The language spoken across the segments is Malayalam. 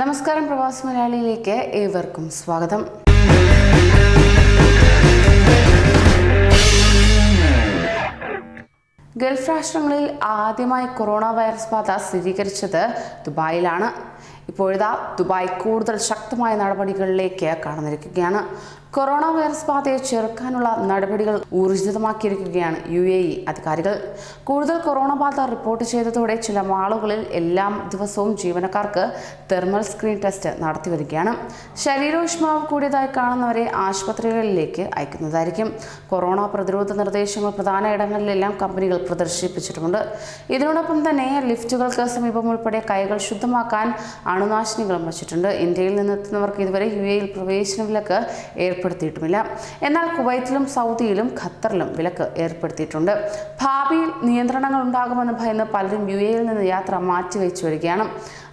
നമസ്കാരം പ്രവാസി മലയാളിയിലേക്ക് ഏവർക്കും സ്വാഗതം. ഗൾഫ് രാഷ്ട്രങ്ങളിൽ ആദ്യമായി കൊറോണ വൈറസ് ബാധ സ്ഥിരീകരിച്ചത് ദുബായിലാണ്. ഇപ്പോഴിതാ ദുബായ് കൂടുതൽ ശക്തമായ നടപടികളിലേക്ക് കടന്നിരിക്കുകയാണ്. കൊറോണ വൈറസ് ബാധയെ ചെറുക്കാനുള്ള നടപടികൾ ഊർജിതമാക്കിയിരിക്കുകയാണ് യു എ ഇ അധികാരികൾ. കൂടുതൽ കൊറോണ ബാധ റിപ്പോർട്ട് ചെയ്തതോടെ ചില മാളുകളിൽ എല്ലാ ദിവസവും ജീവനക്കാർക്ക് തെർമൽ സ്ക്രീൻ ടെസ്റ്റ് നടത്തി വരികയാണ് ശരീരോഷ്മാവ് കൂടിയതായി കാണുന്നവരെ ആശുപത്രികളിലേക്ക് അയക്കുന്നതായിരിക്കും. കൊറോണ പ്രതിരോധ നിർദ്ദേശങ്ങൾ പ്രധാന ഇടങ്ങളിലെല്ലാം കമ്പനികൾ പ്രദർശിപ്പിച്ചിട്ടുമുണ്ട്. ഇതിനോടൊപ്പം തന്നെ ലിഫ്റ്റുകൾക്ക് സമീപം ഉൾപ്പെടെ കൈകൾ ശുദ്ധമാക്കാൻ അണുനാശിനികളും വച്ചിട്ടുണ്ട്. ഇന്ത്യയിൽ നിന്നെത്തുന്നവർക്ക് ഇതുവരെ യു എയിൽ പ്രവേശന വിലക്ക് ഏർപ്പെടുത്തിയിട്ടുമില്ല. എന്നാൽ കുവൈറ്റിലും സൗദിയിലും ഖത്തറിലും വിലക്ക് ഏർപ്പെടുത്തിയിട്ടുണ്ട്. ഭാവിയിൽ നിയന്ത്രണങ്ങൾ ഉണ്ടാകുമെന്ന് ഭയന്ന് പലരും യു എയിൽ നിന്ന് യാത്ര മാറ്റിവെച്ചു വരികയാണ്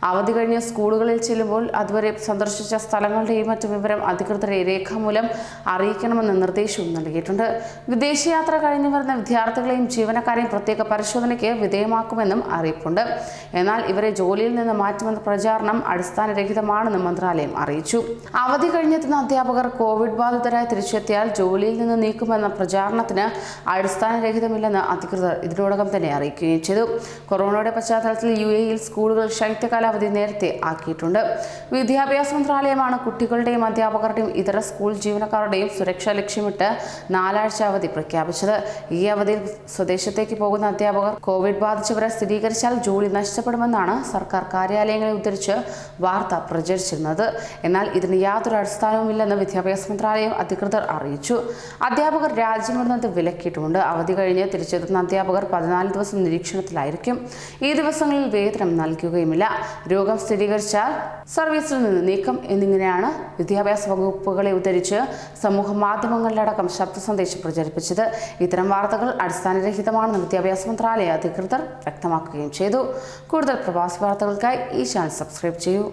അവധി കഴിഞ്ഞ സ്കൂളുകളിൽ ചെല്ലുമ്പോൾ അതുവരെ സന്ദർശിച്ച സ്ഥലങ്ങളുടെയും മറ്റു വിവരം അധികൃതരെ രേഖാമൂലം അറിയിക്കണമെന്ന നിർദ്ദേശവും നൽകിയിട്ടുണ്ട്. വിദേശയാത്ര കഴിഞ്ഞു വരുന്ന വിദ്യാർത്ഥികളെയും ജീവനക്കാരെയും പ്രത്യേക പരിശോധനയ്ക്ക് വിധേയമാക്കുമെന്നും അറിയിപ്പുണ്ട്. എന്നാൽ ഇവരെ ജോലിയിൽ നിന്ന് മാറ്റുമെന്ന പ്രചാരണം അടിസ്ഥാനരഹിതമാണെന്ന് മന്ത്രാലയം അറിയിച്ചു. അവധി കഴിഞ്ഞെത്തുന്ന അധ്യാപകർ കോവിഡ് ബാധിതരായി തിരിച്ചെത്തിയാൽ ജോലിയിൽ നിന്ന് നീക്കുമെന്ന പ്രചാരണത്തിന് അടിസ്ഥാനരഹിതമില്ലെന്ന് അധികൃതർ ഇതിനോടകം തന്നെ അറിയിക്കുകയും ചെയ്തു. കൊറോണയുടെ പശ്ചാത്തലത്തിൽ യു എയിൽ സ്കൂളുകൾ ശൈത്യകാലാവധി നേരത്തെ ആക്കിയിട്ടുണ്ട്. വിദ്യാഭ്യാസ മന്ത്രാലയമാണ് കുട്ടികളുടെയും അധ്യാപകരുടെയും ഇതര സ്കൂൾ ജീവനക്കാരുടെയും സുരക്ഷ ലക്ഷ്യമിട്ട് നാലാഴ്ച അവധി പ്രഖ്യാപിച്ചത്. ഈ അവധിയിൽ സ്വദേശത്തേക്ക് പോകുന്ന അധ്യാപകർ കോവിഡ് ബാധിച്ചവരെ സ്ഥിരീകരിച്ചാൽ ജോലി നഷ്ടപ്പെടുമെന്നാണ് സർക്കാർ കാര്യാലയങ്ങളെ ഉദ്ധരിച്ച് വാർത്ത പ്രചരിച്ചിരുന്നത്. എന്നാൽ ഇതിന് യാതൊരു അടിസ്ഥാനവുമില്ലെന്ന് വിദ്യാഭ്യാസ മന്ത്രാലയം അധികൃതർ അറിയിച്ചു. അധ്യാപകർ രാജ്യം വിടുന്നത് വിലക്കിയിട്ടുമുണ്ട്. അവധി കഴിഞ്ഞ് തിരിച്ചെത്തുന്ന അധ്യാപകർ പതിനാല് ദിവസം നിരീക്ഷണത്തിലായിരിക്കും. ഈ ദിവസങ്ങളിൽ വേതനം നൽകുകയുമില്ല. രോഗം സ്ഥിരീകരിച്ചാൽ സർവീസിൽ നിന്ന് നീക്കം എന്നിങ്ങനെയാണ് വിദ്യാഭ്യാസ വകുപ്പുകളെ ഉദ്ധരിച്ച് സമൂഹ മാധ്യമങ്ങളിലടക്കം ശബ്ദ സന്ദേശം പ്രചരിപ്പിച്ചത്. ഇത്തരം വാർത്തകൾ അടിസ്ഥാനരഹിതമാണെന്ന് വിദ്യാഭ്യാസ മന്ത്രാലയ അധികൃതർ വ്യക്തമാക്കുകയും ചെയ്തു. കൂടുതൽ പ്രവാസി വാർത്തകൾക്കായി ഈ ചാനൽ സബ്സ്ക്രൈബ് ചെയ്യൂ.